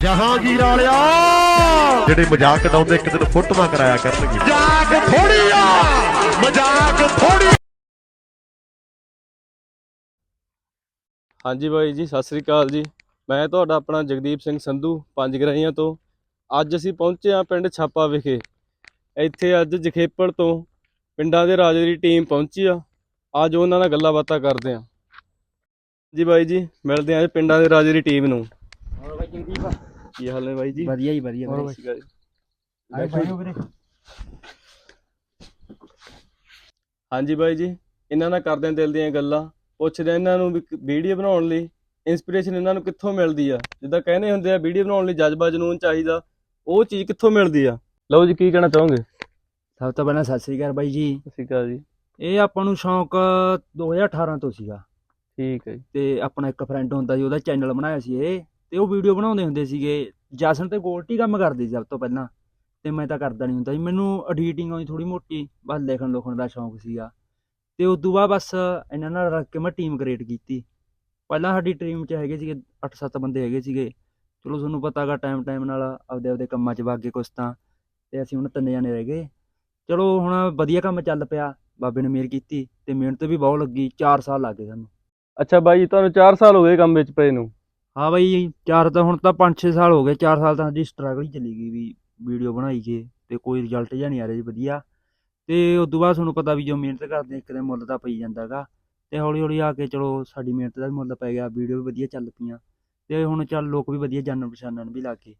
ਜਹਾਂਗੀਰ ਵਾਲਿਆ। ਜਿਹੜੇ ਮਜ਼ਾਕ ਉਡਾਉਂਦੇ ਇੱਕ ਦਿਨ ਫੋਟੋਆਂ ਕਰਾਇਆ ਕਰਨਗੇ। ਮਜ਼ਾਕ ਥੋੜੀ ਆ ਮਜ਼ਾਕ ਥੋੜੀ ਹਾਂਜੀ ਬਾਈ ਜੀ ਸਤਿ ਸ੍ਰੀ ਅਕਾਲ ਜੀ। ਮੈਂ ਤੁਹਾਡਾ ਆਪਣਾ ਜਗਦੀਪ ਸਿੰਘ ਸੰਧੂ ਪੰਜ ਗਰਾਈਆਂ ਤੋਂ। ਅੱਜ ਅਸੀਂ ਪਹੁੰਚੇ ਹਾਂ ਪਿੰਡ ਛਾਪਾ ਵਿਖੇ। ਇੱਥੇ ਅੱਜ ਜਖੇਪੜ ਤੋਂ ਪਿੰਡਾਂ ਦੇ ਰਾਜੇ ਦੀ ਟੀਮ ਪਹੁੰਚੀ ਆ। ਅੱਜ ਉਹਨਾਂ ਨਾਲ ਗੱਲਾਂ ਬਾਤਾਂ ਕਰਦੇ ਹਾਂ। ਜੀ ਬਾਈ ਜੀ ਮਿਲਦੇ ਹਾਂ ਅੱਜ ਪਿੰਡਾਂ ਦੇ ਰਾਜੇ ਦੀ ਟੀਮ ਨੂੰ। ਕੀ ਹਾਲ ਨੇ ਬਾਈ ਜੀ? ਵਧੀਆ ਹੀ ਵਧੀਆ ਹੋਰ ਬਾਈ? ਬਾਈ ਆਏ ਭਾਈ ਵੀਰੇ ਹਾਂਜੀ ਬਾਈ ਜੀ ਇਹਨਾਂ ਨਾਲ ਕਰਦੇ ਹਾਂ ਦਿਲ ਦੀਆਂ ਗੱਲਾਂ। ਪੁੱਛਦੇ ਹਾਂ ਇਹਨਾਂ ਨੂੰ ਵੀ ਵੀਡੀਓ ਬਣਾਉਣ ਲਈ ਇਨਸਪੀਰੇਸ਼ਨ ਇਹਨਾਂ ਨੂੰ ਕਿੱਥੋਂ ਮਿਲਦੀ ਆ? ਜਿੱਦਾਂ ਕਹਿੰਦੇ ਹੁੰਦੇ ਆ ਵੀਡੀਓ ਬਣਾਉਣ ਲਈ ਜਜ਼ਬਾ ਜਨੂਨ ਚਾਹੀਦਾ। ਉਹ ਚੀਜ਼ ਕਿੱਥੋਂ ਮਿਲਦੀ ਆ? ਲਓ ਜੀ ਕੀ ਕਹਿਣਾ ਚਾਹੋਗੇ? ਸਭ ਤੋਂ ਪਹਿਲਾਂ ਸਤਿ ਸ੍ਰੀ ਅਕਾਲ ਬਾਈ ਜੀ। ਸਤਿ ਸ਼੍ਰੀ ਅਕਾਲ ਜੀ। ਇਹ ਆਪਾਂ ਨੂੰ ਸ਼ੌਂਕ 2018 ਤੋਂ ਸੀਗਾ। ਠੀਕ ਹੈ ਜੀ। ਤੇ ਆਪਣਾ ਇੱਕ ਫਰੈਂਡ ਹੁੰਦਾ ਸੀ ਉਹਦਾ ਚੈਨਲ ਬਣਾਇਆ ਸੀ ਇਹ। ਤੇ ਉਹ ਵੀਡੀਓ ਬਣਾਉਂਦੇ ਹੁੰਦੇ ਸੀਗੇ ਜਸਨ ਤੇ ਗੋਲਟੀ ਕੰਮ ਕਰਦੀ ਸੀ ਸਭ ਤੋਂ ਪਹਿਲਾਂ, ਤੇ ਮੈਂ ਤਾਂ ਕਰਦਾ ਨਹੀਂ ਹੁੰਦਾ ਸੀ। ਮੈਨੂੰ ਐਡੀਟਿੰਗ ਆਉਂਦੀ ਥੋੜੀ ਮੋਟੀ, ਬਸ ਲਿਖਣ ਲੁਖਣ ਦਾ ਸ਼ੌਂਕ ਸੀਗਾ। ਤੇ ਉਸ ਤੋਂ ਬਾਅਦ ਬਸ ਇਹਨਾਂ ਨਾਲ ਰਲ ਕੇ ਮੈਂ ਟੀਮ ਕ੍ਰੀਏਟ ਕੀਤੀ। ਪਹਿਲਾਂ ਸਾਡੀ ਟੀਮ 'ਚ ਹੈਗੇ ਸੀਗੇ 8-7 ਬੰਦੇ ਹੈਗੇ ਸੀਗੇ। ਚਲੋ ਤੁਹਾਨੂੰ ਪਤਾਗਾ ਟਾਈਮ ਟਾਈਮ ਨਾਲ ਆਪਦੇ ਆਪਦੇ ਕੰਮਾਂ 'ਚ ਵਗ ਗਏ ਕੁਛ ਤਾਂ, ਤੇ ਅਸੀਂ ਹੁਣ ਤਿੰਨ ਜਣੇ ਰਹਿ ਗਏ। ਚਲੋ ਹੁਣ ਵਧੀਆ ਕੰਮ ਚੱਲ ਪਿਆ, ਬਾਬੇ ਨੇ ਮਿਹਰ ਕੀਤੀ, ਤੇ ਮਿਹਨਤ ਵੀ ਬਹੁਤ ਲੱਗੀ 4 ਸਾਲ ਲੱਗ ਗਏ ਸਾਨੂੰ। ਅੱਛਾ ਬਾਈ, ਤੁਹਾਨੂੰ 4 ਸਾਲ ਹੋ ਗਏ ਕੰਮ ਵਿੱਚ ਪਏ ਨੂੰ। ਹਾਂ ਬਈ ਚਾਰ ਤਾਂ ਹੁਣ ਤਾਂ 5-6 ਸਾਲ ਹੋ ਗਏ 4 ਸਾਲ ਤਾਂ ਸਾਡੀ ਸਟਰਗਲ ਹੀ ਚੱਲੀ ਗਈ ਵੀ ਵੀਡੀਓ ਬਣਾਈ ਗਏ ਤੇ ਕੋਈ ਰਿਜ਼ਲਟ ਜਿਹਾ ਨਹੀਂ ਆ ਰਿਹਾ ਜੀ ਵਧੀਆ। ਤੇ ਉਸ ਤੋਂ ਬਾਅਦ ਤੁਹਾਨੂੰ ਪਤਾ ਵੀ ਜੋ ਮਿਹਨਤ ਕਰਦੇ ਇੱਕ ਦਿਨ ਮੁੱਲ ਤਾਂ ਪਈ ਜਾਂਦਾਗਾ ਤੇ ਹੌਲੀ ਹੌਲੀ ਆ ਕੇ ਚਲੋ ਸਾਡੀ ਮਿਹਨਤ ਦਾ ਵੀ ਮੁੱਲ ਪੈ ਗਿਆ ਵੀਡੀਓ ਵੀ ਵਧੀਆ ਚੱਲ ਪਈਆਂ ਤੇ ਹੁਣ ਚੱਲ ਲੋਕ ਵੀ ਵਧੀਆ ਜਾਣਨ ਪਛਾਣਨ ਵੀ ਲੱਗ ਗਏ।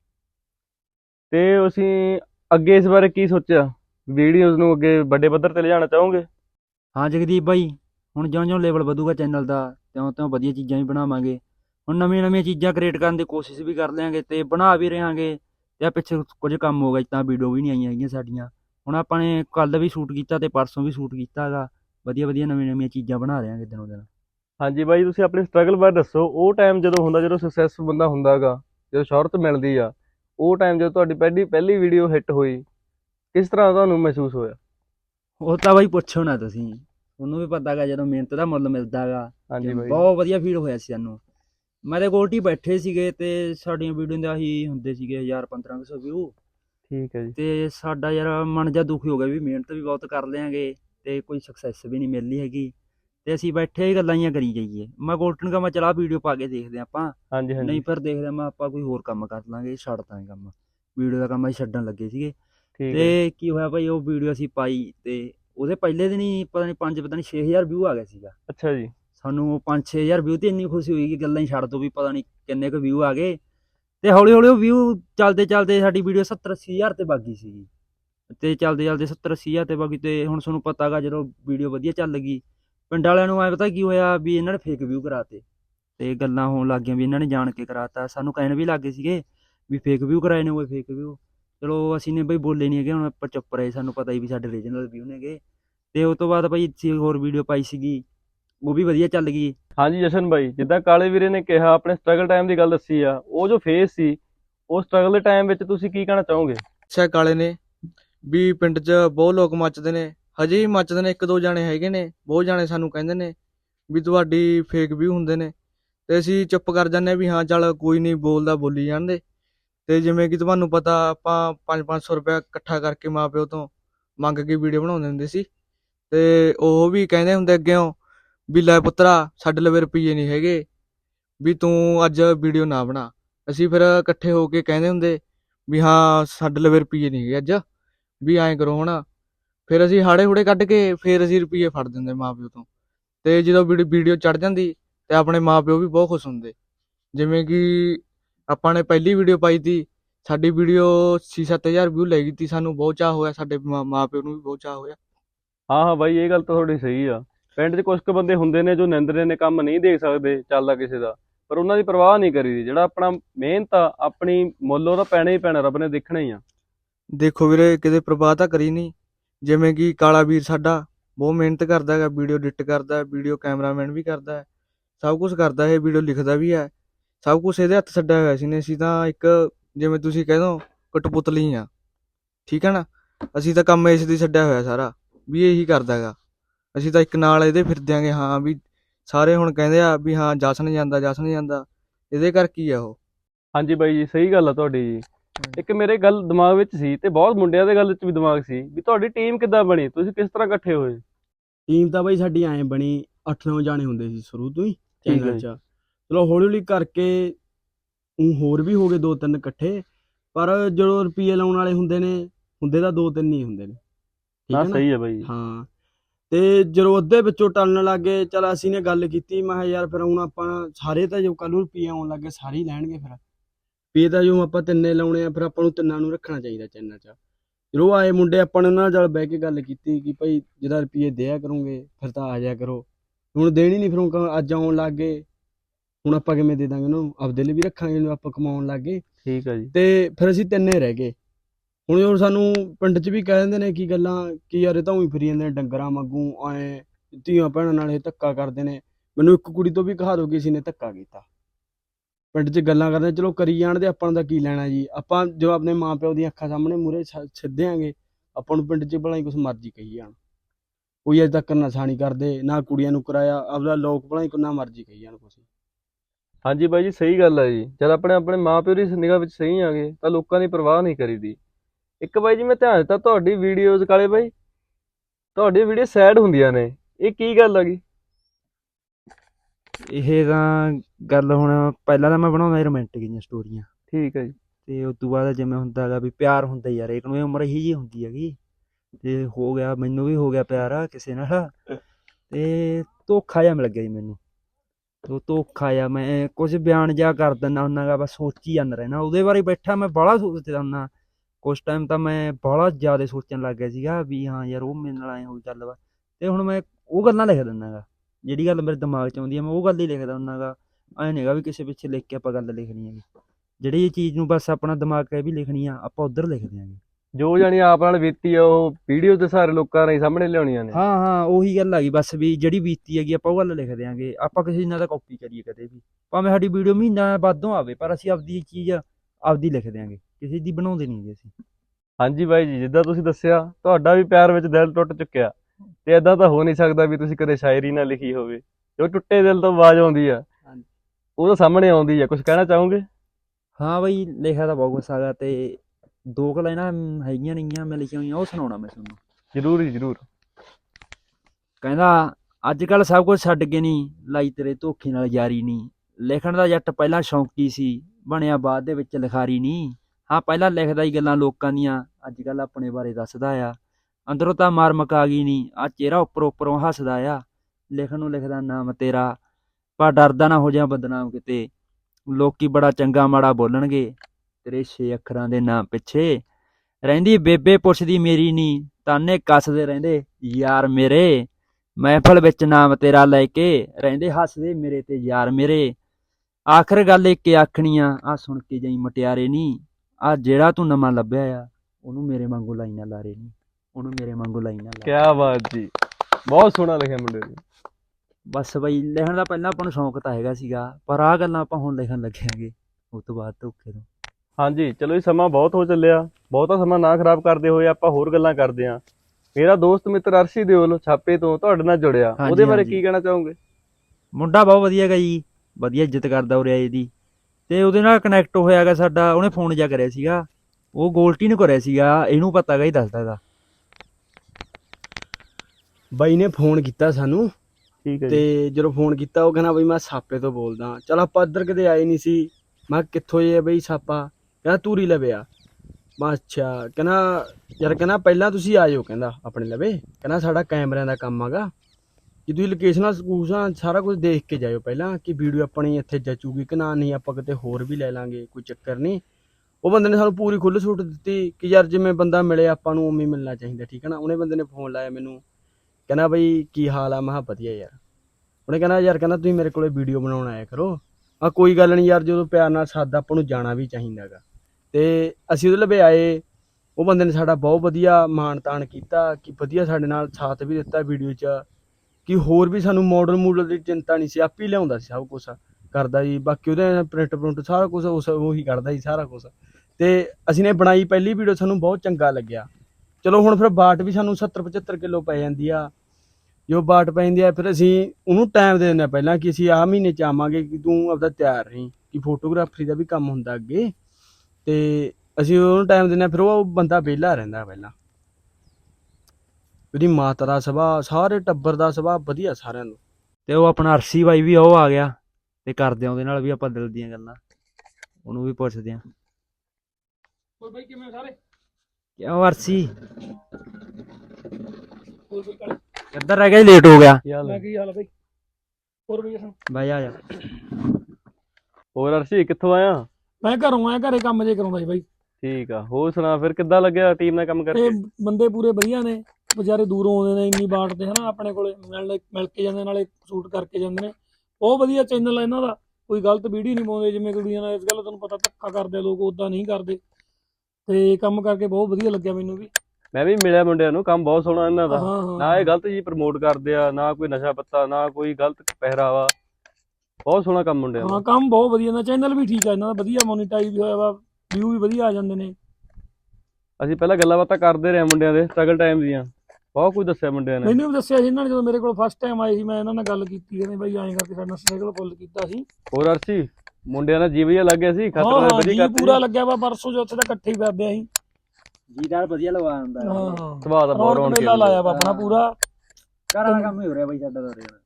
ਤੇ ਅਸੀਂ ਅੱਗੇ ਇਸ ਬਾਰੇ ਕੀ ਸੋਚਿਆ? ਵੀਡੀਓਜ਼ ਨੂੰ ਅੱਗੇ ਵੱਡੇ ਪੱਧਰ ਤੇ ਲਿਜਾਣਾ ਚਾਹੋਗੇ? ਹਾਂ ਜਗਦੀਪ ਬਾਈ ਹੁਣ ਜਿਉਂ-ਜਿਉਂ ਲੈਵਲ ਵਧੂਗਾ ਚੈਨਲ ਦਾ ਤਿਉਂ-ਤਿਉਂ ਵਧੀਆ ਚੀਜ਼ਾਂ ਵੀ ਬਣਾਵਾਂਗੇ। ਹੁਣ ਨਵੀਆਂ-ਨਵੀਆਂ ਚੀਜ਼ਾਂ ਕ੍ਰੀਏਟ ਕਰਨ ਦੀ ਕੋਸ਼ਿਸ਼ ਵੀ ਕਰ ਲਿਆਂਗੇ ਤੇ ਬਣਾ ਵੀ ਰਹਾਂਗੇ ਤੇ ਆ ਪਿੱਛੇ ਕੁਝ ਕੰਮ ਹੋ ਗਿਆ ਤਾਂ ਵੀਡੀਓ ਵੀ ਨਹੀਂ ਆਈਆਂ ਹੈਗੀਆਂ ਸਾਡੀਆਂ। ਹੁਣ ਆਪਾਂ ਨੇ ਕੱਲ ਵੀ ਸ਼ੂਟ ਕੀਤਾ ਤੇ ਪਰਸੋਂ ਵੀ ਸ਼ੂਟ ਕੀਤਾ ਹੈਗਾ। ਵਧੀਆ-ਵਧੀਆ ਨਵੀਆਂ-ਨਵੀਆਂ ਚੀਜ਼ਾਂ ਬਣਾ ਰਹਾਂਗੇ ਦਿਨੋਂ ਦਿਨ। ਹਾਂਜੀ ਬਾਈ ਤੁਸੀਂ ਆਪਣੀ ਸਟਰਗਲ ਬਾਰੇ ਦੱਸੋ। ਉਹ ਟਾਈਮ ਜਦੋਂ ਹੁੰਦਾ ਜਦੋਂ ਸਕਸੈਸ ਬੰਦਾ ਹੁੰਦਾਗਾ ਜਦੋਂ ਸ਼ੋਹਰਤ ਮਿਲਦੀ ਆ ਉਹ ਟਾਈਮ ਜਦੋਂ ਤੁਹਾਡੀ ਪਹਿਲੀ ਪਹਿਲੀ ਵੀਡੀਓ ਹਿੱਟ ਹੋਈ ਕਿਸ ਤਰ੍ਹਾਂ ਤੁਹਾਨੂੰ ਮਹਿਸੂਸ ਹੋਇਆ? ਉਹ ਤਾਂ ਬਾਈ ਪੁੱਛੋ ਨਾ ਤੁਸੀਂ। ਤੁਹਾਨੂੰ ਵੀ ਪਤਾ ਹੈਗਾ ਜਦੋਂ ਮਿਹਨਤ ਦਾ ਮੁੱਲ ਮਿਲਦਾ ਹੈਗਾ ਹਾਂਜੀ ਬਾਈ। ਬਹੁਤ ਵਧੀਆ ਫੀਲ ਹੋਇਆ ਸੀ ਸਾਨੂੰ। ਮੈਂ ਤੇ ਗੋਲਟੀ ਬੈਠੇ ਸੀਗੇ ਤੇ ਸਾਡੀਆਂ ਵੀਡੀਓ ਦੇ ਆਹੀ ਹੁੰਦੇ ਸੀਗੇ 1000 1500 ਵਿਊ ਠੀਕ ਹੈ ਜੀ। ਤੇ ਸਾਡਾ ਯਾਰ ਮਨ ਜਾ ਦੁਖੀ ਹੋ ਗਿਆ ਵੀ ਮਿਹਨਤ ਵੀ ਬਹੁਤ ਕਰ ਲਿਆਂਗੇ ਤੇ ਕੋਈ ਸਕਸੈਸ ਵੀ ਨਹੀਂ ਮਿਲਦੀ ਹੈਗੀ। ਤੇ ਅਸੀਂ ਬੈਠੇ ਹੀ ਗੱਲਾਂ ਹੀ ਕਰੀ ਜਾਈਏ। ਮੈਂ ਗੋਲਟਨ ਕਾ ਮੈਂ ਚਲਾ ਵੀਡੀਓ ਪਾ ਕੇ ਦੇਖਦੇ ਹਾਂ ਆਪਾਂ। ਹਾਂਜੀ ਹਾਂਜੀ। ਨਹੀਂ ਫਿਰ ਦੇਖਦੇ ਹਾਂ ਮੈਂ ਆਪਾਂ ਕੋਈ ਹੋਰ ਕੰਮ ਕਰ ਲਾਂਗੇ ਛੱਡ ਦਾਂਗੇ ਕੰਮ। ਵੀਡੀਓ ਦਾ ਕੰਮ ਅਸੀਂ ਛੱਡਣ ਲੱਗੇ ਸੀਗੇ। ਹੈ ਤੇ ਕੀ ਹੋਇਆ ਭਾਈ ਉਹ ਵੀਡੀਓ ਅਸੀਂ ਪਾਈ ਤੇ ਉਹਦੇ ਪਹਿਲੇ ਦਿਨ ਹੀ ਪਤਾ ਨਹੀਂ 5 ਪਤਾ ਨਹੀਂ 6000 ਵਿਊ ਆ ਗਿਆ ਸੀਗਾ। ਅੱਛਾ ਜੀ। ਸਾਨੂੰ 5-6000 ਵਿਊ ਤੇ ਇੰਨੀ ਖੁਸ਼ੀ ਹੋਈ ਕਿ ਗੱਲਾਂ ਹੀ ਛੱਡ ਦੋ ਵੀ ਪਤਾ ਨਹੀਂ ਕਿੰਨੇ ਕੁ ਵਿਊ ਆ ਗਏ। ਤੇ ਹੌਲੀ ਹੌਲੀ ਉਹ ਵਿਊ ਚੱਲਦੇ ਚੱਲਦੇ ਸਾਡੀ ਵੀਡੀਓ 70-80000 ਤੇ ਬਾਗੀ ਸੀਗੀ। ਤੇ ਚੱਲਦੇ ਚੱਲਦੇ 70-80000 ਤੇ ਬਾਗੀ ਤੇ ਹੁਣ ਤੁਹਾਨੂੰ ਪਤਾਗਾ ਜਦੋਂ ਵੀਡੀਓ ਵਧੀਆ ਚੱਲ ਗਈ, ਪਿੰਡ ਵਾਲਿਆਂ ਨੂੰ ਐ ਪਤਾ ਕੀ ਹੋਇਆ ਵੀ ਇਹਨਾਂ ਨੇ ਫੇਕ ਵਿਊ ਕਰਾਤੇ। ਤੇ ਗੱਲਾਂ ਹੋਣ ਲੱਗ ਗਈਆਂ ਵੀ ਇਹਨਾਂ ਨੇ ਜਾਣ ਕੇ ਕਰਾਤਾ। ਸਾਨੂੰ ਕਹਿਣ ਵੀ ਲੱਗ ਗਏ ਸੀਗੇ ਵੀ ਫੇਕ ਵਿਊ ਕਰਾਏ ਨੇ ਉਹ ਫੇਕ ਵਿਊ ਚਲੋ ਅਸੀਂ ਨੇ ਬਈ ਬੋਲੇ ਨਹੀਂ ਹੈਗੇ, ਹੁਣ ਆਪਾਂ ਚੁੱਪ ਰਹੇ। ਸਾਨੂੰ ਪਤਾ ਹੀ ਵੀ ਸਾਡੇ ਰੀਜਨਲ ਵਿਊ ਨੇਗੇ। ਤੇ ਉਸ ਤੋਂ ਬਾਅਦ ਭਾਈ ਅਸੀਂ ਹੋਰ ਵੀਡੀਓ ਪਾਈ ਸੀਗੀ। ਉਹ ਵੀ ਵਧੀਆ ਚੱਲ ਗਈ। ਹਾਂਜੀ ਜਸ਼ਨ ਬਾਈ ਜਿੱਦਾਂ ਕਾਲੇ ਵੀਰੇ ਨੇ ਕਿਹਾ ਆਪਣੇ ਸਟਰਗਲ ਟਾਈਮ ਦੀ ਗੱਲ ਦੱਸੀ ਆ ਉਹ ਜੋ ਫੇਸ ਸੀ ਉਹ ਸਟਰਗਲ ਦੇ ਟਾਈਮ ਵਿੱਚ ਤੁਸੀਂ ਕੀ ਕਹਿਣਾ ਚਾਹੋਗੇ? ਅੱਛਾ ਕਾਲੇ ਨੇ ਵੀ ਪਿੰਡ 'ਚ ਬਹੁਤ ਲੋਕ ਮੱਚਦੇ ਨੇ ਹਜੇ ਵੀ ਮੱਚਦੇ ਨੇ ਇੱਕ ਦੋ ਜਾਣੇ ਹੈਗੇ ਨੇ ਬਹੁਤ ਜਾਣੇ ਸਾਨੂੰ ਕਹਿੰਦੇ ਨੇ ਵੀ ਤੁਹਾਡੀ ਫੇਕ ਵੀ ਹੁੰਦੇ ਨੇ। ਤੇ ਅਸੀਂ ਚੁੱਪ ਕਰ ਜਾਂਦੇ ਹਾਂ ਵੀ ਹਾਂ ਚੱਲ ਕੋਈ ਨਹੀਂ ਬੋਲਦਾ ਬੋਲੀ ਜਾਂਦੇ। ਤੇ ਜਿਵੇਂ ਕਿ ਤੁਹਾਨੂੰ ਪਤਾ ਆਪਾਂ 5-500 ਰੁਪਏ ਇਕੱਠਾ ਕਰਕੇ ਮਾਪਿਓ ਤੋਂ ਮੰਗ ਕੇ ਵੀਡੀਓ ਬਣਾਉਂਦੇ ਹੁੰਦੇ ਸੀ। ਤੇ ਉਹ ਵੀ ਕਹਿੰਦੇ ਹੁੰਦੇ ਅੱਗੇੋਂ ਵੀ ਲੈ ਪੁੱਤਰਾ ਸਾਡੇ ਲਵੇ ਰੁਪਈਏ ਨਹੀਂ ਹੈਗੇ। ਵੀ ਤੂੰ ਅੱਜ ਵੀਡੀਓ ਨਾ ਬਣਾ। ਅਸੀਂ ਫਿਰ ਇਕੱਠੇ ਹੋ ਕੇ ਕਹਿੰਦੇ ਹੁੰਦੇ ਵੀ ਹਾਂ ਸਾਡੇ ਲਵੇ ਰੁਪਈਏ ਨਹੀਂ ਹੈਗੇ ਅੱਜ। ਵੀ ਐਂ ਕਰੋ ਹੁਣ ਫਿਰ ਅਸੀਂ ਹਾੜੇ ਹੂੜੇ ਕੱਢ ਕੇ ਫਿਰ ਅਸੀਂ ਰੁਪਈਏ ਫੜ ਦਿੰਦੇ ਮਾਪਿਓ ਤੋਂ। ਤੇ ਜਦੋਂ ਵੀਡੀਓ ਚੜ ਜਾਂਦੀ ਤੇ ਆਪਣੇ ਮਾਪਿਓ ਵੀ ਬਹੁਤ ਖੁਸ਼ ਹੁੰਦੇ। ਜਿਵੇਂ ਕਿ ਆਪਾਂ ਨੇ ਪਹਿਲੀ ਵੀਡੀਓ ਪਾਈ ਤੀ, ਸਾਡੀ ਵੀਡੀਓ 6-7000 ਵਿਊ ਲੈ ਗਈ ਤੀ ਸਾਨੂੰ, ਬਹੁਤ ਚਾਹ ਹੋਇਆ ਸਾਡੇ ਮਾਂ- ਮਾਪਿਓ ਨੂੰ ਵੀ ਬਹੁਤ ਚਾਹ ਹੋਇਆ। ਹਾਂ ਹਾਂ ਬਾਈ, ਇਹ ਗੱਲ ਤਾਂ ਤੁਹਾਡੀ ਸਹੀ ਆ। ਪਿੰਡ 'ਚ ਕੁਝ ਕੁ ਬੰਦੇ ਹੁੰਦੇ ਨੇ ਜੋ ਨਿੰਦਰੇ ਨੇ ਕੰਮ ਨਹੀਂ ਦੇਖ ਸਕਦੇ ਚੱਲਦਾ ਕਿਸੇ ਦਾ। ਪਰ ਉਹਨਾਂ ਦੀ ਪਰਵਾਹ ਨਹੀਂ ਕਰੀਦੀ ਜਿਹੜਾ ਆਪਣਾ ਮਿਹਨਤ ਆ, ਆਪਣੀ ਮੁੱਲ ਉਹਦਾ ਪੈਣਾ ਹੀ ਪੈਣਾ, ਰੱਬ ਨੇ ਦੇਖਣਾ ਹੀ ਆ। ਦੇਖੋ ਵੀਰੇ, ਕਿਤੇ ਪ੍ਰਵਾਹ ਤਾਂ ਕਰੀ ਨਹੀਂ। ਜਿਵੇਂ ਕਿ ਕਾਲਾ ਵੀਰ ਸਾਡਾ ਬਹੁਤ ਮਿਹਨਤ ਕਰਦਾ ਹੈਗਾ, ਵੀਡੀਓ ਐਡਿਟ ਕਰਦਾ, ਵੀਡੀਓ ਕੈਮਰਾਮੈਨ ਵੀ ਕਰਦਾ ਹੈ। ਸਭ ਕੁਝ ਕਰਦਾ ਹੈ, ਵੀਡੀਓ ਲਿਖਦਾ ਵੀ ਹੈ। ਸਭ ਕੁਝ ਇਹਦੇ ਹੱਥ ਛੱਡਿਆ ਹੋਇਆ ਸੀ ਨੇ। ਅਸੀਂ ਤਾਂ ਇੱਕ, ਜਿਵੇਂ ਤੁਸੀਂ ਕਹਿ ਦੋ, ਕਟਪੁਤਲੀ ਆ ਠੀਕ ਹੈ ਨਾ? ਅਸੀਂ ਤਾਂ ਕੰਮ ਇਸ ਦੀ ਛੱਡਿਆ ਹੋਇਆ ਸਾਰਾ, ਵੀ ਇਹੀ ਕਰਦਾ ਹੈਗਾ। ਅਸੀਂ ਤਾਂ ਇੱਕ ਨਾਲ ਇਹਦੇ ਫਿਰਦਿਆਂਗੇ ਹਾਂ ਵੀ ਸਾਰੇ ਹੁਣ ਕਹਿੰਦੇ ਆ ਵੀ ਹਾਂ ਜਸਨ ਜਾਂਦਾ ਜਸਨ ਜਾਂਦਾ ਇਹਦੇ ਕਰਕੇ ਹੀ ਆ ਉਹ? ਹਾਂਜੀ ਬਾਈ ਜੀ ਸਹੀ ਗੱਲ ਆ ਤੁਹਾਡੀ ਜੀ। ਇੱਕ ਮੇਰੇ ਗੱਲ ਦਿਮਾਗ ਵਿੱਚ ਸੀ ਤੇ ਬਹੁਤ ਮੁੰਡਿਆਂ ਦੇ ਗੱਲ ਵਿੱਚ ਵੀ ਦਿਮਾਗ ਸੀ ਵੀ ਤੁਹਾਡੀ ਟੀਮ ਕਿੱਦਾਂ ਬਣੀ? ਤੁਸੀਂ ਕਿਸ ਤਰ੍ਹਾਂ ਇਕੱਠੇ ਹੋਏ? ਟੀਮ ਤਾਂ ਬਾਈ ਸਾਡੀ ਐਂ ਬਣੀ 8-9 ਜਾਣੇ ਹੁੰਦੇ ਸੀ ਸ਼ੁਰੂ ਤੋਂ ਹੀ ਚੈਨਲ। 'ਚ। ਚਲੋ ਹੌਲੀ ਹੌਲੀ ਕਰਕੇ ਊਂ ਹੋਰ ਵੀ ਹੋ ਗਏ ਦੋ ਤਿੰਨ ਇਕੱਠੇ ਪਰ ਜਦੋਂ ਰੁਪਏ ਲਾਉਣ ਵਾਲੇ ਹੁੰਦੇ ਨੇ ਹੁੰਦੇ ਤਾਂ ਦੋ ਤਿੰਨ ਹੀ ਹੁੰਦੇ ਨੇ। ਠੀਕ ਨਾ ਹੈ ਨਾ? ਸਹੀ ਹੈ ਬਾਈ। ਹਾਂ। ਤੇ ਜਦੋਂ ਅੱਧੇ ਵਿੱਚੋਂ ਟਲਣ ਲੱਗੇ ਚਲ ਅਸੀਂ ਨੇ ਗੱਲ ਕੀਤੀ ਮੈਂ ਕਿਹਾ ਯਾਰ ਫਿਰ ਹੁਣ ਆਪਾਂ ਸਾਰੇ ਤਾਂ ਜੋ ਕੱਲ ਨੂੰ ਰੁਪਏ ਆਉਣ ਲੱਗੇ ਸਾਰੇ ਹੀ ਲੈਣਗੇ ਫਿਰ। ਰੁਪਏ ਤਾਂ ਜੋ ਆਪਾਂ ਤਿੰਨੇ ਲਾਉਣੇ ਆ ਫਿਰ ਆਪਾਂ ਨੂੰ ਤਿੰਨਾਂ ਨੂੰ ਰੱਖਣਾ ਚਾਹੀਦਾ ਚੈਨਲ 'ਚ। ਜਦੋਂ ਆਏ ਮੁੰਡੇ ਆਪਾਂ ਨੇ ਉਹਨਾਂ ਨਾਲ ਬਹਿ ਕੇ ਗੱਲ ਕੀਤੀ ਕਿ ਭਾਈ ਜਿਹੜਾ ਰੁਪਏ ਦਿਆ ਕਰੋਗੇ ਫਿਰ ਤਾਂ ਆ ਜਾਇਆ ਕਰੋ। ਹੁਣ ਦੇਣੀ ਨਹੀਂ ਫਿਰ ਹੁਣ ਅੱਜ ਆਉਣ ਲੱਗ ਗਏ। ਹੁਣ ਆਪਾਂ ਕਿਵੇਂ ਦੇ ਦਾਂਗੇ? ਉਹਨੂੰ ਆਪਦੇ ਲਈ ਵੀ ਰੱਖਾਂਗੇ ਆਪਾਂ ਕਮਾਉਣ ਲੱਗ ਗਏ। ਠੀਕ ਹੈ ਜੀ। ਤੇ ਫਿਰ ਅਸੀਂ ਤਿੰਨੇ ਰਹਿ ਗਏ। ਹੁਣ ਉਹ ਸਾਨੂੰ ਪਿੰਡ 'ਚ ਵੀ ਕਹਿ ਦਿੰਦੇ ਨੇ ਕੀ ਗੱਲਾਂ, ਕਿ ਯਾਰ ਇਹ ਤਾਂ ਉਹੀ ਫਿਰੀ ਜਾਂਦੇ ਨੇ ਡੰਗਰਾਂ ਵਾਂਗੂ, ਐ ਧੀਆਂ ਭੈਣਾਂ ਨਾਲ ਇਹ ਧੱਕਾ ਕਰਦੇ ਨੇ। ਮੈਨੂੰ ਇੱਕ ਕੁੜੀ ਤੋਂ ਵੀ ਕਹਾ ਦੋ ਕਿਸੇ ਨੇ ਧੱਕਾ ਕੀਤਾ। ਪਿੰਡ 'ਚ ਗੱਲਾਂ ਕਰਦੇ ਚਲੋ ਕਰੀ ਜਾਣ ਦੇ, ਆਪਾਂ ਦਾ ਕੀ ਲੈਣਾ ਜੀ। ਆਪਾਂ ਜੋ ਆਪਣੇ ਮਾਪਿਓ ਦੀਆਂ ਅੱਖਾਂ ਸਾਹਮਣੇ ਮੂਰੇ ਸਿੱਧਿਆਂਗੇ ਆਪਾਂ ਨੂੰ ਪਿੰਡ 'ਚ ਭਲਾ ਹੀ ਕੁਛ ਮਰਜ਼ੀ ਕਹੀ ਜਾਣ। ਕੋਈ ਅਜੇ ਤੱਕ ਨਸਾਣੀ ਕਰਦੇ, ਨਾ ਕੁੜੀਆਂ ਨੂੰ ਕਰਾਇਆ, ਆਪਦਾ ਲੋਕ ਭਲਾ ਹੀ ਕਿੰਨਾ ਮਰਜ਼ੀ ਕਹੀ ਜਾਣ ਕੁਛ। ਹਾਂਜੀ ਬਾਈ ਜੀ, ਸਹੀ ਗੱਲ ਹੈ ਜੀ। ਜਦ ਆਪਣੇ ਆਪਣੇ ਮਾਪਿਓ ਦੀ ਨਿਗਾਹ ਵਿੱਚ ਸਹੀ ਆ ਗਏ ਤਾਂ ਲੋਕਾਂ ਦੀ ਪਰਵਾਹ ਨਹੀਂ ਕਰੀਦੀ। ਇੱਕ ਬਾਈ ਜੀ ਮੈਂ ਧਿਆਨ ਦਿੱਤਾ ਤੁਹਾਡੀ ਵੀਡੀਓਜ਼ ਕਾਲੇ ਬਾਈ। ਤੁਹਾਡੀ ਵੀਡੀਓ ਸੈਡ ਹੁੰਦੀਆਂ ਨੇ। ਇਹ ਕੀ ਗੱਲ ਹੈਗੀ ਇਹ ਤਾਂ ਗੱਲ ਹੁਣ ਪਹਿਲਾਂ ਤਾਂ ਮੈਂ ਬਣਾਉਂਦਾ ਰੋਮਾਂਟਿਕ ਜਿਹੀਆਂ ਸਟੋਰੀਆਂ ਠੀਕ ਹੈ ਜੀ। ਤੇ ਉਸ ਤੋਂ ਬਾਅਦ ਜਿਵੇਂ ਹੁੰਦਾ ਹੈਗਾ ਵੀ ਪਿਆਰ ਹੁੰਦਾ ਯਾਰ ਇੱਕ ਨੂੰ ਇਹ ਉਮਰ ਹੀ ਜੀ ਹੁੰਦੀ ਹੈਗੀ। ਤੇ ਹੋ ਗਿਆ ਮੈਨੂੰ ਵੀ ਹੋ ਗਿਆ ਪਿਆਰ ਆ ਕਿਸੇ ਨਾਲ। ਤੇ ਧੋਖਾ ਜਿਹਾ ਮਿਲ ਗਿਆ ਜੀ ਮੈਨੂੰ। ਤੇ ਧੋਖਾ ਜਿਹਾ ਮੈਂ ਕੁਝ ਬਿਆਨ ਜਿਹਾ ਕਰ ਦਿੰਦਾ ਹੁੰਦਾ ਗਾ ਬਸ ਸੋਚੀ ਜਾਂਦਾ ਰਹਿਣਾ। ਉਹਦੇ ਬਾਰੇ ਬੈਠਾ ਮੈਂ ਬੜਾ ਸੋਚਦਾ ਹੁੰਦਾ। ਕੁਛ ਟਾਈਮ ਤਾਂ ਮੈਂ ਬੜਾ ਜ਼ਿਆਦਾ ਸੋਚਣ ਲੱਗ ਗਿਆ ਸੀਗਾ ਵੀ ਹਾਂ ਯਾਰ ਉਹ ਮੇਰੇ ਨਾਲ ਐ ਹੋਈ ਗੱਲ ਵਾ। ਤੇ ਹੁਣ ਮੈਂ ਉਹ ਗੱਲਾਂ ਲਿਖ ਦਿੰਦਾ ਗਾ ਜਿਹੜੀ ਗੱਲ ਮੇਰੇ ਦਿਮਾਗ 'ਚ ਆਉਂਦੀ ਹੈ ਮੈਂ ਉਹ ਗੱਲ ਹੀ ਲਿਖਦਾ ਹੁੰਦਾ ਗਾ ਐ ਨਹੀਂਗਾ ਵੀ ਕਿਸੇ ਪਿੱਛੇ ਲਿਖ ਕੇ ਆਪਾਂ ਗੱਲ ਲਿਖਣੀ ਹੈਗੀ। ਜਿਹੜੀ ਇਹ ਚੀਜ਼ ਨੂੰ ਬਸ ਆਪਣਾ ਦਿਮਾਗ ਕਹਿ ਵੀ ਲਿਖਣੀ ਆ ਆਪਾਂ ਉਧਰ ਲਿਖ ਦਿਆਂਗੇ ਜੋ ਜਾਨੀ ਆਪ ਨਾਲ ਬੀਤੀ ਆ ਉਹ ਵੀਡੀਓ ਦੇ ਸਾਰੇ ਲੋਕਾਂ ਨੇ ਸਾਹਮਣੇ ਲਿਆਉਣੀਆਂ ਨੇ। ਹਾਂ ਹਾਂ ਉਹੀ ਗੱਲ ਆ ਗਈ। ਬਸ ਵੀ ਜਿਹੜੀ ਬੀਤੀ ਹੈਗੀ ਆਪਾਂ ਉਹ ਗੱਲ ਲਿਖ ਦਿਆਂਗੇ। ਆਪਾਂ ਕਿਸੇ ਨਾਲ ਤਾਂ ਕਾਪੀ ਕਰੀਏ ਕਦੇ ਵੀ। ਭਾਵੇਂ ਸਾਡੀ ਵੀਡੀਓ ਮਹੀਨਾ ਬਾਅਦੋਂ ਆਵੇ ਪਰ ਅਸੀਂ ਆਪਦੀ ਚੀਜ਼ ਆਪਦੀ ਲਿਖ ਦਿਆਂਗੇ। ਕਿਸੇ ਦੀ ਬਣਾਉਂਦੇ ਨਹੀਂ ਜੀ ਅਸੀਂ। ਹਾਂਜੀ ਬਾਈ ਜੀ ਜਿੱਦਾਂ ਤੁਸੀਂ ਦੱਸਿਆ ਤੁਹਾਡਾ ਵੀ ਪਿਆਰ ਵਿੱਚ ਦਿਲ ਟੁੱਟ ਚੁੱਕਿਆ। ਤੇ ਇਦਾਂ ਤਾਂ ਹੋ ਨਹੀਂ ਸਕਦਾ ਵੀ ਤੁਸੀਂ ਕਦੇ ਸ਼ਾਇਰੀ ਨਾ ਲਿਖੀ ਹੋਵੇ। ਜੋ ਟੁੱਟੇ ਦਿਲ ਤੋਂ ਆਵਾਜ਼ ਆਉਂਦੀ ਆ ਹਾਂਜੀ। ਉਹ ਤਾਂ ਸਾਹਮਣੇ ਆਉਂਦੀ ਆ। ਕੁਝ ਕਹਿਣਾ ਚਾਹੋਗੇ? ਹਾਂ ਬਈ ਲਿਖਿਆ ਤਾਂ ਬਹੁਤ ਕੁਛ ਹੈਗਾ ਤੇ ਦੋ ਕੁ ਲਾਈਨਾਂ ਹੈਗੀਆਂ ਨਹੀਂਆਂ ਮੈਂ ਲਿਖੀਆਂ ਹੋਈਆਂ ਉਹ ਸੁਣਾਉਣਾ ਮੈਂ ਤੁਹਾਨੂੰ। ਜ਼ਰੂਰ ਜੀ ਜ਼ਰੂਰ। ਕਹਿੰਦਾ ਅੱਜ ਕੱਲ ਸਭ ਕੁਝ ਛੱਡ ਕੇ ਨਹੀਂ ਲਾਈ ਤੇਰੇ ਧੋਖੇ ਨਾਲ ਯਾਰੀ ਨਹੀਂ ਲਿਖਣ ਦਾ ਜੱਟ ਪਹਿਲਾਂ ਸ਼ੌਂਕੀ ਸੀ ਬਣਿਆ ਬਾਅਦ ਦੇ ਵਿੱਚ ਲਿਖਾਰੀ ਨਹੀਂ ਹਾਂ, ਪਹਿਲਾਂ ਲਿਖਦਾ ਹੀ ਗੱਲਾਂ ਲੋਕਾਂ ਦੀਆਂ ਅੱਜ ਕੱਲ ਆਪਣੇ ਬਾਰੇ ਦੱਸਦਾ ਆ। ਅੰਦਰੋਂ ਤਾਂ ਮਾਰ ਮਕਾ ਗਈ ਨਹੀਂ ਆ ਚਿਹਰਾ ਉੱਪਰ ਉੱਪਰੋਂ ਹੱਸਦਾ ਆ। ਲਿਖਣ ਨੂੰ ਲਿਖਦਾ ਨਾਮ ਤੇਰਾ, ਪਰ ਡਰਦਾ ਨਾ ਹੋ ਜਾ ਬਦਨਾਮ ਕਿਤੇ। ਲੋਕੀ ਬੜਾ ਚੰਗਾ ਮਾੜਾ ਬੋਲਣਗੇ, ਤੇਰੇ ਛੇ ਅੱਖਰਾਂ ਦੇ ਨਾਂ ਪਿੱਛੇ। ਰਹਿੰਦੀ ਬੇਬੇ ਪੁੱਛਦੀ ਮੇਰੀ ਨਹੀਂ ਤਾਨੇ ਕੱਸਦੇ ਰਹਿੰਦੇ, ਯਾਰ ਮੇਰੇ। ਮਹਿਫਲ ਵਿੱਚ ਨਾਮ ਤੇਰਾ ਲੈ ਕੇ, ਰਹਿੰਦੇ ਹੱਸਦੇ ਮੇਰੇ ਤੇ ਯਾਰ ਮੇਰੇ। ਆਖਰ ਗੱਲ ਇੱਕ ਆਖਣੀ ਆ ਆ ਸੁਣ ਕੇ ਜਾਈ ਮਟਿਆਰੇ ਨਹੀਂ ਆ ਜਿਹੜਾ ਤੂੰ ਨਵਾਂ ਲੱਭਿਆ ਆ ਉਹਨੂੰ ਮੇਰੇ ਵਾਂਗੂ ਲਾਈ ਨਾ ਲਾਰੇ ਨਹੀਂ ਉਹਨੂੰ ਮੇਰੇ ਵਾਂਗੂ ਲਾਈ ਨਾ ਲਾ। ਕੀ ਬਾਤ ਜੀ। ਬਹੁਤ ਸੋਹਣਾ ਲਿਖਿਆ ਮੁੰਡੇ ਨੇ। ਬਸ ਬਈ ਲਿਖਣ ਦਾ ਪਹਿਲਾਂ ਆਪਾਂ ਨੂੰ ਸ਼ੌਂਕ ਤਾਂ ਹੈਗਾ ਸੀਗਾ ਪਰ ਆ ਗੱਲਾਂ ਆਪਾਂ ਹੁਣ ਲਿਖਣ ਲੱਗਿਆਂਗੇ ਉਸ ਤੋਂ ਬਾਅਦ ਧੋਖੇ ਤੋਂ। ਹਾਂਜੀ ਚਲੋ ਇਹ ਸਮਾਂ ਬਹੁਤ ਹੋ ਚੱਲਿਆ। ਬਹੁਤਾ ਸਮਾਂ ਨਾ ਖਰਾਬ ਕਰਦੇ ਹੋਏ ਆਪਾਂ ਹੋਰ ਗੱਲਾਂ ਕਰਦੇ ਆਂ। ਮੇਰਾ ਦੋਸਤ ਮਿੱਤਰ ਅਰਸ਼ੀ ਦਿਓਲ ਛਾਪੇ ਤੋਂ ਤੁਹਾਡੇ ਨਾਲ ਜੁੜਿਆ। ਉਹਦੇ ਬਾਰੇ। ਕੀ ਕਹਿਣਾ ਚਾਹੋਗੇ? ਮੁੰਡਾ ਬਹੁਤ ਵਧੀਆ ਹੈਗਾ ਜੀ ਵਧੀਆ ਇੱਜ਼ਤ ਕਰਦਾ ਉਰੇ ਆਏ ਦੀ। ਤੇ ਉਹਦੇ ਨਾਲ ਕਨੈਕਟ ਹੋਇਆਗਾ ਸਾਡਾ ਉਹਨੇ ਫੋਨ ਜਾ ਕਰਿਆ ਸੀਗਾ। ਉਹ ਗੋਲਟੀ ਨੂੰ ਕਰਿਆ ਸੀਗਾ ਇਹਨੂੰ ਪਤਾ ਗਾ ਹੀ ਦੱਸਦਾ ਗਾ ਬਾਈ ਨੇ ਫੋਨ ਕੀਤਾ ਸਾਨੂੰ ਠੀਕ ਹੈ ਤੇ ਜਦੋਂ ਫੋਨ ਕੀਤਾ ਉਹ ਕਹਿੰਦਾ ਬਈ ਮੈਂ ਸਾਪੇ ਤੋਂ ਬੋਲਦਾ। ਚਲ ਆਪਾਂ ਇੱਧਰ ਕਿਤੇ ਆਏ ਨਹੀਂ ਸੀ। ਮੈਂ ਕਿੱਥੋਂ ਇਹ ਬਈ ਸਾਪਾ? ਕਹਿੰਦਾ ਤੂਰੀ ਲਵਿਆ ਮੈਂ ਅੱਛਾ। ਕਹਿੰਦਾ ਯਾਰ ਕਹਿੰਦਾ ਪਹਿਲਾਂ ਤੁਸੀਂ ਆ ਜਾਓ ਕਹਿੰਦਾ ਆਪਣੇ ਲਵੇ। ਕਹਿੰਦਾ ਸਾਡਾ ਕੈਮਰਿਆਂ ਦਾ ਕੰਮ ਆਗਾ। ਕਿ ਤੁਸੀਂ ਲੋਕੇਸ਼ਨਾਂ ਸਕੂਸਾਂ ਸਾਰਾ ਕੁਝ ਦੇਖ ਕੇ ਜਾਇਓ ਪਹਿਲਾਂ ਕਿ ਵੀਡੀਓ ਆਪਣੀ ਇੱਥੇ ਜਚੂਗੀ ਕਿ ਨਾ, ਨਹੀਂ ਆਪਾਂ ਕਿਤੇ ਹੋਰ ਵੀ ਲੈ ਲਾਂਗੇ, ਕੋਈ ਚੱਕਰ ਨਹੀਂ। ਉਹ ਬੰਦੇ ਨੇ ਸਾਨੂੰ ਪੂਰੀ ਖੁੱਲ੍ਹ ਛੂਟ ਦਿੱਤੀ ਕਿ ਯਾਰ ਜਿਵੇਂ ਬੰਦਾ ਮਿਲੇ, ਆਪਾਂ ਨੂੰ ਉਵੇਂ ਮਿਲਣਾ ਚਾਹੀਦਾ, ਠੀਕ ਹੈ ਨਾ? ਉਹਨੇ ਬੰਦੇ ਨੇ ਫੋਨ ਲਾਇਆ ਮੈਨੂੰ, ਕਹਿੰਦਾ ਬਈ ਕੀ ਹਾਲ ਆ? ਮੈਂ ਕਿਹਾ ਵਧੀਆ ਯਾਰ। ਉਹਨੇ ਕਹਿੰਦਾ, ਯਾਰ ਕਹਿੰਦਾ ਤੁਸੀਂ ਮੇਰੇ ਕੋਲੇ ਵੀਡੀਓ ਬਣਾਉਣ ਆਇਆ ਕਰੋ। ਆ ਕੋਈ ਗੱਲ ਨਹੀਂ ਯਾਰ, ਜਦੋਂ ਪਿਆਰ ਨਾਲ ਸਾਦਾ ਆਪਾਂ ਨੂੰ ਜਾਣਾ ਵੀ ਚਾਹੀਦਾਗਾ ਤੇ ਅਸੀਂ ਉਹਦੇ ਲਵੇ ਆਏ। ਉਹ ਬੰਦੇ ਨੇ ਸਾਡਾ ਬਹੁਤ ਵਧੀਆ ਮਾਣ ਤਾਣ ਕੀਤਾ ਕਿ ਵਧੀਆ ਸਾਡੇ ਨਾਲ ਸਾਥ ਵੀ ਦਿੱਤਾ ਵੀਡੀਓ 'ਚ। ਕਿ ਹੋਰ ਵੀ ਸਾਨੂੰ ਮਾਡਲ ਮੂਡਲ ਦੀ ਚਿੰਤਾ ਨਹੀਂ ਸੀ, ਆਪੇ ਲਿਆਉਂਦਾ ਸੀ ਸਭ ਕੁਝ ਕਰਦਾ ਜੀ, ਬਾਕੀ ਉਹਦੇ ਪ੍ਰਿੰਟ ਪ੍ਰਿੰਟ ਸਾਰਾ ਕੁਝ ਉਸ ਉਹੀ ਕਰਦਾ ਜੀ ਸਾਰਾ ਕੁਝ ਤੇ ਅਸੀਂ ਨੇ ਬਣਾਈ ਪਹਿਲੀ ਵੀਡੀਓ ਸਾਨੂੰ ਬਹੁਤ ਚੰਗਾ ਲੱਗਿਆ। ਚਲੋ ਹੁਣ ਫਿਰ ਬਾਟ ਵੀ ਸਾਨੂੰ 70 75 ਕਿਲੋ ਪੈ ਜਾਂਦੀ ਆ। ਜੋ ਬਾਟ ਪੈ ਜਾਂਦੀ ਆ, ਫਿਰ ਅਸੀਂ ਉਹਨੂੰ ਟਾਈਮ ਦੇ ਦਿੰਦੇ ਆ ਪਹਿਲਾਂ ਕਿ ਅਸੀਂ ਆਹ ਮਹੀਨੇ ਚ ਆਵਾਂਗੇ ਕਿ ਤੂੰ ਆਪਦਾ ਤਿਆਰ ਰਹੀਂ, ਕਿ ਫੋਟੋਗ੍ਰਾਫਰੀ ਦਾ ਵੀ ਕੰਮ ਹੁੰਦਾ ਅੱਗੇ। ਤੇ ਅਸੀਂ ਉਹਨੂੰ ਟਾਈਮ ਦਿੰਦੇ ਹਾਂ ਫਿਰ ਉਹ ਬੰਦਾ ਵਿਹਲਾ ਰਹਿੰਦਾ ਪਹਿਲਾਂ। ਉਹਦੀ ਮਾਤਾ ਦਾ ਸੁਭਾਅ ਸਾਰੇ ਟੱਬਰ ਦਾ ਸੁਭਾਅ ਵਧੀਆ ਸਾਰਿਆਂ ਦਾ ਤੇ ਉਹ ਆਪਣਾ ਅਰਸੀ ਬਾਈ ਵੀ ਉਹ ਆ ਗਿਆ ਤੇ ਕਰਦੇ ਆ ਉਹਦੇ ਨਾਲ ਵੀ ਆਪਾਂ ਦਿਲ ਦੀਆਂ ਗੱਲਾਂ। ਉਹਨੂੰ ਵੀ ਪੁੱਛਦੇ ਆ ਹੋਰ ਬਾਈ ਕਿਵੇਂ ਸਾਰੇ? ਕਿਉਂ ਅਰਸੀ? ਹੋਰ ਕੋਈ ਕਾਲੇ ਕਿੱਧਰ ਰਹਿ ਗਿਆ ਲੇਟ ਹੋ ਗਿਆ। ਮੈਂ ਕੀ ਹਾਲ ਆ ਬਾਈ? ਹੋਰ ਬਈ ਸੁਣ ਬਾਈ ਆ ਜਾ। ਹੋਰ ਅਰਸ਼ੀ ਕਿੱਥੋਂ ਆਇਆ? ਮੈਂ ਘਰੋਂ ਆਇਆ ਘਰੇ ਕੰਮ ਜੇ ਕਰਾਉਂਦਾ ਸੀ ਬਾਈ। ਠੀਕ ਆ। ਹੋਰ ਸੁਣਾ ਫਿਰ ਕਿੱਦਾਂ ਲੱਗਿਆ? ਟੀਮ ਨਾਲ ਕੰਮ ਤੇ ਕਰਕੇ ਬੰਦੇ ਪੂਰੇ ਵਧੀਆ ਨੇ। ਵਿਚਾਰੇ ਦੂਰੋਂ ਆਉਂਦੇ ਨੇ ਇੰਨੀ ਬਾਟ ਤੇ ਹਨਾ ਆਪਣੇ ਕੋਲੇ ਮਿਲ ਮਿਲ ਕੇ ਜਾਂਦੇ ਨਾਲੇ ਸ਼ੂਟ ਕਰਕੇ ਜਾਂਦੇ ਨੇ। ਬਹੁਤ ਵਧੀਆ ਚੈਨਲ ਆ ਇਹਨਾਂ ਦਾ ਕੋਈ ਗਲਤ ਵੀਡੀਓ ਨਹੀਂ ਪਾਉਂਦੇ ਜਿਵੇਂ ਕੁੜੀਆਂ ਨਾਲ ਇਸ ਗੱਲ ਤੁਹਾਨੂੰ ਪਤਾ ਧੱਕਾ ਕਰਦੇ ਲੋਕ ਉਦਾਂ ਨਹੀਂ ਕਰਦੇ। ਤੇ ਕੰਮ ਕਰਕੇ ਬਹੁਤ ਵਧੀਆ ਲੱਗਿਆ ਮੈਨੂੰ ਵੀ। ਮੈਂ ਵੀ ਮਿਲਿਆ ਮੁੰਡਿਆਂ ਨੂੰ ਕੰਮ ਬਹੁਤ ਸੋਹਣਾ ਇਹਨਾਂ ਦਾ। ਨਾ ਇਹ ਗਲਤ ਜੀ ਪ੍ਰਮੋਟ ਕਰਦੇ ਆ ਨਾ ਕੋਈ ਨਸ਼ਾ ਪੱਤਾ ਨਾ ਕੋਈ ਗਲਤ ਪਹਿਰਾਵਾ। ਬਹੁਤ ਸੋਹਣਾ ਕੰਮ ਮੁੰਡਿਆਂ ਹਾਂ ਦਾ ਕੰਮ ਬਹੁਤ ਵਧੀਆ ਨਾ ਚੈਨਲ ਵੀ ਠੀਕ ਆ ਇਹਨਾਂ ਦਾ ਵਧੀਆ ਮੋਨੀਟਾਈਜ਼ ਵੀ ਹੋਇਆ ਵਾ ਵਿਊ ਵੀ ਵਧੀਆ ਆ ਜਾਂਦੇ ਨੇ। ਅਸੀਂ ਪਹਿਲਾਂ ਗੱਲਾਂ ਬਾਤਾਂ ਕਰਦੇ ਰਹੇ ਮੁੰਡਿਆਂ ਦੇ ਸਟਰਗਲ ਟਾਈਮ ਦੀਆਂ। ਬਹੁਤ ਕੁਝ ਦੱਸਿਆ ਮੁੰਡਿਆਂ ਨੇ? ਮੈਨੂੰ ਵੀ ਦੱਸਿਆ ਸੀ ਇਹਨਾਂ ਨੇ ਜਦੋਂ ਮੇਰੇ ਕੋਲ ਫਸਟ ਟਾਈਮ ਆਏ ਸੀ ਮੈਂ ਇਹਨਾਂ ਨਾਲ ਗੱਲ ਕੀਤੀ ਕਹਿੰਦੇ ਬਾਈ ਐਂ ਕਰਕੇ ਸਾਡਾ ਸਟਰਗਲ ਫੁੱਲ ਕੀਤਾ ਸੀ। ਹੋਰ ਅਰਸ਼ੀ ਮੁੰਡਿਆਂ ਨਾਲ ਜੀਵੀਆ ਲੱਗ ਗਿਆ ਸੀ? ਖਤਰਾ ਹਾਂ ਵਧੀਆ ਜੀ ਕਰਤੀ ਪੂਰਾ ਲੱਗਿਆ ਵਾ ਪਰਸੋਂ ਜੋ ਉੱਥੇ ਤਾਂ ਇਕੱਠੇ ਹੀ ਫਿਰਦੇ ਆਂ ਅਸੀਂ ਜੀਦਾਰ ਵਧੀਆ ਲਵਾ ਆਂਦਾ ਹਾਂ। ਹਾਂ। ਸੁਭਾਅ ਦਾ ਬਹੁਤ ਰੌਣਕ ਰੌਣਕ ਮੇਲਾ ਲਾਇਆ ਵਾ ਆਪਣਾ ਪੂਰਾ। ਘਰ ਵਾਲਾ ਕੰਮ ਹੀ ਹੋ ਰਿਹਾ ਬਾਈ ਸਾਡਾ ਤਾਂ।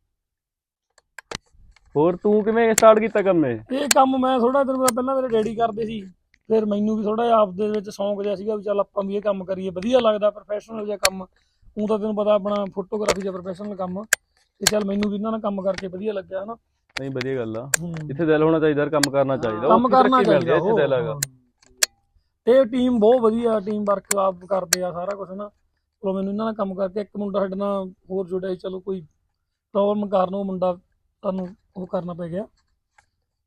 ਹੋਰ ਤੂੰ ਕਿਵੇਂ ਸਟਾਰਟ ਕੀਤਾ ਕੰਮ ਇਹ? ਇਹ ਕੰਮ ਮੈਂ ਥੋੜਾ ਦਿਨ ਪਹਿਲਾਂ ਮੇਰੇ ਡੈਡੀ ਕਰਦੇ ਸੀ। ਫਿਰ ਮੈਨੂੰ ਵੀ ਥੋੜਾ ਜਿਹਾ ਆਪਦੇ ਵਿੱਚ ਸ਼ੌਂਕ ਜਿਹਾ ਸੀਗਾ ਵੀ ਚੱਲ ਆਪਾਂ ਵੀ ਇਹ ਕੰਮ ਕਰੀਏ। ਵਧੀਆ ਲੱਗਦਾ ਪ੍ਰੋਫੈਸ਼ਨਲ ਜਿਹਾ ਕੰਮ। ਉਹ ਤਾਂ ਤੈਨੂੰ ਪਤਾ ਆਪਣਾ ਫੋਟੋਗ੍ਰਾਫੀ ਦਾ ਪ੍ਰੋਫੈਸ਼ਨਲ ਕੰਮ ਤੇ ਚੱਲ ਮੈਨੂੰ ਵੀ ਇਹਨਾਂ ਨਾਲ ਕੰਮ ਕਰਕੇ ਵਧੀਆ ਲੱਗਿਆ ਹਨਾ? ਨਹੀਂ ਵਧੀਆ ਗੱਲ ਆ। ਜਿੱਥੇ ਦਿਲ ਹੋਣਾ ਚਾਹੀਦਾ ਕੰਮ ਕਰਨਾ ਚਾਹੀਦਾ। ਕੰਮ ਕਰਨਾ ਚਾਹੀਦਾ ਜਿੱਥੇ ਦਿਲ ਹੈਗਾ। ਤੇ ਟੀਮ ਬਹੁਤ ਵਧੀਆ ਟੀਮ ਵਰਕ ਆਪ ਕਰਦੇ ਆ ਸਾਰਾ ਕੁਝ ਨਾ ਚਲੋ ਮੈਨੂੰ ਇਹਨਾਂ ਨਾਲ ਕੰਮ ਕਰਕੇ ਇੱਕ ਮੁੰਡਾ ਸਾਡੇ ਨਾਲ ਹੋਰ ਜੁੜਿਆ ਚਲੋ ਕੋਈ ਪ੍ਰੋਬਲਮ ਕਾਰਨ ਉਹ ਮੁੰਡਾ ਤੁਹਾਨੂੰ ਉਹ ਕਰਨਾ ਪੈ ਗਿਆ।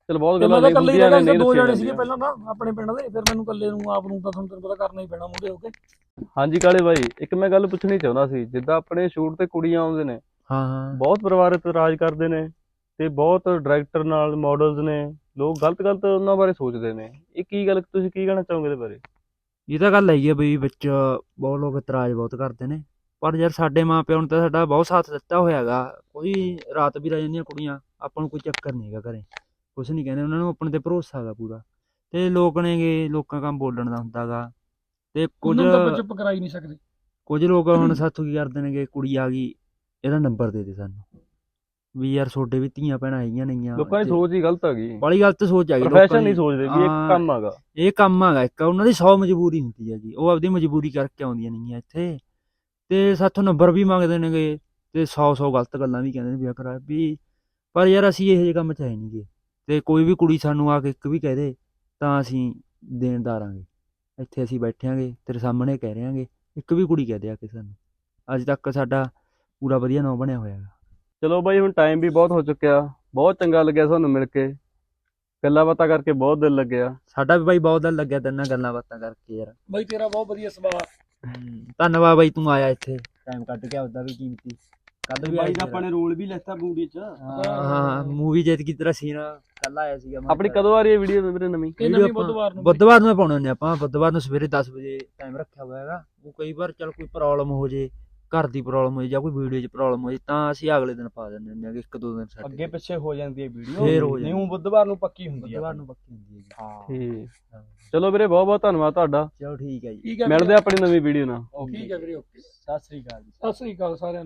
ਚਲ ਬਹੁਤ ਗੱਲਾਂ ਨਹੀਂ ਹੁੰਦੀਆਂ ਨੇ ਨਹੀਂ ਦੋ ਜਣੇ ਸੀਗੇ। ਪਹਿਲਾਂ ਤਾਂ ਆਪਣੇ ਪਿੰਡ ਦੇ ਫਿਰ ਮੈਨੂੰ ਇਕੱਲੇ ਨੂੰ ਆਪ ਨੂੰ ਤਾਂ ਤੁਹਾਨੂੰ ਤੈਨੂੰ ਪਤਾ ਕਰਨਾ ਹੀ ਪੈਣਾ ਮੂਹਰੇ ਹੋ ਕੇ। ਹਾਂਜੀ ਕਾਲੇ ਬਾਈ ਇੱਕ ਮੈਂ ਗੱਲ ਪੁੱਛਣੀ ਚਾਹੁੰਦਾ ਸੀ ਜਿੱਦਾਂ ਆਪਣੇ ਸ਼ੂਟ ਤੇ ਕੁੜੀਆਂ ਆਉਂਦੇ ਨੇ ਹਾਂ ਹਾਂ। ਬਹੁਤ ਪਰਿਵਾਰ ਇਤਰਾਜ਼ ਕਰਦੇ ਨੇ ਤੇ ਬਹੁਤ ਡਾਇਰੈਕਟਰ ਨਾਲ ਮਾਡਲਸ ਨੇ ਲੋਕ ਗਲਤ ਗਲਤ ਉਹਨਾਂ ਬਾਰੇ ਸੋਚਦੇ ਨੇ। ਇਹ ਕੀ ਗੱਲ ਤੁਸੀਂ ਕੀ ਕਹਿਣਾ ਚਾਹੋਗੇ ਇਹਦੇ ਬਾਰੇ? ਇਹ ਤਾਂ ਗੱਲ ਹੈਗੀ ਆ ਬਈ ਵਿੱਚ ਬਹੁਤ ਲੋਕ ਇਤਰਾਜ਼ ਬਹੁਤ ਕਰਦੇ ਨੇ ਪਰ ਯਾਰ ਸਾਡੇ ਮਾਪਿਆਂ ਨੇ ਤਾਂ ਸਾਡਾ ਬਹੁਤ ਸਾਥ ਦਿੱਤਾ ਹੋਇਆਗਾ ਕੋਈ ਰਾਤ ਵੀ ਰਹਿ ਜਾਂਦੀਆਂ ਕੁੜੀਆਂ ਆਪਾਂ ਨੂੰ ਕੋਈ ਚੱਕਰ ਨਹੀਂ ਹੈਗਾ ਘਰੇ। ਕੁਛ ਨਹੀਂ ਕਹਿੰਦੇ ਉਹਨਾਂ ਨੂੰ ਆਪਣੇ ਤੇ ਭਰੋਸਾ ਹੈਗਾ ਪੂਰਾ। ਤੇ ਲੋਕ ਨੇਗੇ ਲੋਕਾਂ ਕੰਮ ਬੋਲਣ ਦਾ ਹੁੰਦਾਗਾ ਤੇ ਕੁਝ ਉਹਨਾਂ ਨੂੰ ਚੁੱਪ ਕਰਾ ਹੀ ਨਹੀਂ ਸਕਦੇ। ਕੁਝ ਲੋਕ ਹੁਣ ਸਾਥੋਂ ਕੀ ਕਰਦੇ ਨੇਗੇ ਕੁੜੀ ਆ ਗਈ ਇਹਦਾ ਨੰਬਰ ਦੇ ਦੇ ਸਾਨੂੰ। ਵੀ ਯਾਰ ਤੁਹਾਡੇ ਵੀ ਧੀਆਂ ਭੈਣਾਂ ਹੈਗੀਆਂ ਨੇਗੀਆਂ। ਲੋਕਾਂ ਦੀ ਸੋਚ ਹੀ ਗਲਤ ਹੈਗੀ ਬੜੀ ਗਲਤ ਸੋਚ ਆ ਗਈ ਪ੍ਰੋਫੈਸ਼ਨ ਨਹੀਂ ਸੋਚਦੇ ਵੀ ਇਹ। ਕੰਮ ਹੈਗਾ। ਇਹ ਕੰਮ ਹੈਗਾ ਇੱਕ ਉਹਨਾਂ ਦੀ 100 ਮਜਬੂਰੀ ਹੁੰਦੀ ਹੈ ਜੀ। ਉਹ ਆਪਦੀ ਮਜਬੂਰੀ ਕਰਕੇ ਆਉਂਦੀਆਂ ਨੇਗੀਆਂ ਇੱਥੇ। ਤੇ ਸਾਥੋਂ ਨੰਬਰ ਵੀ ਮੰਗਦੇ ਨੇਗੇ ਤੇ 100 100 ਗਲਤ ਗੱਲਾਂ ਵੀ ਕਹਿੰਦੇ ਨੇ ਵਿਆਹ ਕਰਾ ਵੀ ਪਰ ਯਾਰ ਅਸੀਂ ਇਹੋ ਜਿਹੇ ਕੰਮ ਚ ਹੈ ਨਹੀਂਗੇ ਤੇ ਕੋਈ ਵੀ ਕੁੜੀ ਸਾਨੂੰ ਆ ਕੇ ਇੱਕ ਵੀ ਕਹਿ ਦੇ ਤਾਂ ਅਸੀਂ ਦੇਣਦਾਰਾਂਗੇ ਇੱਥੇ ਅਸੀਂ ਬੈਠਿਆਂਗੇ ਤੇਰੇ ਸਾਹਮਣੇ ਕਹਿ ਰਿਆਂਗੇ ਇੱਕ ਵੀ ਕੁੜੀ ਕਹਿ ਦੇ ਆ ਕੇ ਸਾਨੂੰ। ਅੱਜ ਤੱਕ ਸਾਡਾ ਪੂਰਾ ਵਧੀਆ ਨਾਂ ਬਣਿਆ ਹੋਇਆ ਹੈਗਾ। ਚਲੋ ਬਾਈ ਹੁਣ ਟਾਈਮ ਵੀ ਬਹੁਤ ਹੋ ਚੁੱਕਿਆ। ਬਹੁਤ ਚੰਗਾ ਲੱਗਿਆ ਤੁਹਾਨੂੰ ਮਿਲ ਕੇ। ਗੱਲਾਂ ਬਾਤਾਂ ਕਰਕੇ ਬਹੁਤ ਦਿਲ ਲੱਗਿਆ। ਸਾਡਾ ਵੀ ਬਾਈ ਬਹੁਤ ਦਿਲ ਲੱਗਿਆ ਤੇਰੇ ਨਾਲ ਗੱਲਾਂ ਬਾਤਾਂ ਕਰਕੇ ਯਾਰ। ਬਾਈ ਤੇਰਾ ਬਹੁਤ ਵਧੀਆ ਸੁਭਾਅ। ਧੰਨਵਾਦ ਬਾਈ ਤੂੰ ਆਇਆ ਇੱਥੇ। ਟਾਈਮ ਕੱਢ ਕੇ ਆਉਦਾ ਵੀ ਕੀਮਤੀ। ਕੱਲ ਵੀ ਬਾਈ ਦਾ ਆਪਾਂ ਨੇ ਰੋਲ ਵੀ ਲੈਤਾ ਮੂਵੀ ਚ। ਹਾਂ ਹਾਂ ਮੂਵੀ ਜਿੱਤ ਕੀ ਸੀਨ ਕੱਲ ਆਇਆ ਸੀਗਾ ਮੈਂ ਆਪਣੀ ਕਦੋਂ ਆ ਰਹੀ ਹੈ ਵੀਡੀਓ ਮੇਰੇ ਨਵੀਂ? ਇਹ ਵੀਡੀਓ ਨਵੀਂ ਬੁੱਧਵਾਰ ਨੂੰ ਬੁੱਧਵਾਰ ਨੂੰ ਪਾਉਣੇ ਹੁੰਦੇ ਆਪਾਂ। ਬੁੱਧਵਾਰ ਨੂੰ ਸਵੇਰੇ 10 ਵਜੇ ਟਾਈਮ ਰੱਖਿਆ ਹੋਇਆ ਹੈਗਾ। ਉਹ ਕਈ ਵਾਰ ਚਲ ਕੋਈ ਪ੍ਰੋਬਲਮ ਹੋ ਜੇ ਘਰ ਦੀ ਪ੍ਰੋਬਲਮ ਹੋ ਜੇ ਜਾਂ ਕੋਈ ਵੀਡੀਓ 'ਚ ਪ੍ਰੋਬਲਮ ਹੋ ਜੇ ਤਾਂ ਅਸੀਂ ਅਗਲੇ ਦਿਨ ਪਾ ਦਿੰਦੇ ਹੁੰਦੇ ਹਾਂ ਇੱਕ ਦੋ ਦਿਨ ਸਾਡੇ ਅੱਗੇ ਪਿੱਛੇ ਹੋ ਜਾਂਦੀ ਹੈ ਵੀਡੀਓ ਫੇਰ ਹੋ ਜਾਂਦੀ। ਨਿਊ ਬੁੱਧਵਾਰ ਨੂੰ ਪੱਕੀ ਹੁੰਦੀ ਹੈ ਬੁੱਧਵਾਰ ਨੂੰ ਪੱਕੀ ਹੁੰਦੀ ਹੈ ਜੀ ਹਾਂ। ਠੀਕ। ਚਲੋ ਵੀਰੇ ਬਹੁਤ ਬਹੁਤ ਧੰਨਵਾਦ ਤੁਹਾਡਾ। ਚਲੋ ਠੀਕ ਹੈ ਜੀ। ਮਿਲਦੇ ਆ ਆਪਣੀ ਨਵੀਂ ਵੀਡੀਓ ਨਾਲ। ਠੀਕ ਹੈ ਵੀਰੇ ਓਕੇ। ਸਤਿ ਸ੍ਰੀ ਅਕਾਲ ਜੀ। ਸਤਿ ਸ੍ਰੀ ਅਕਾਲ ਸਾਰਿਆਂ ਨੂੰ।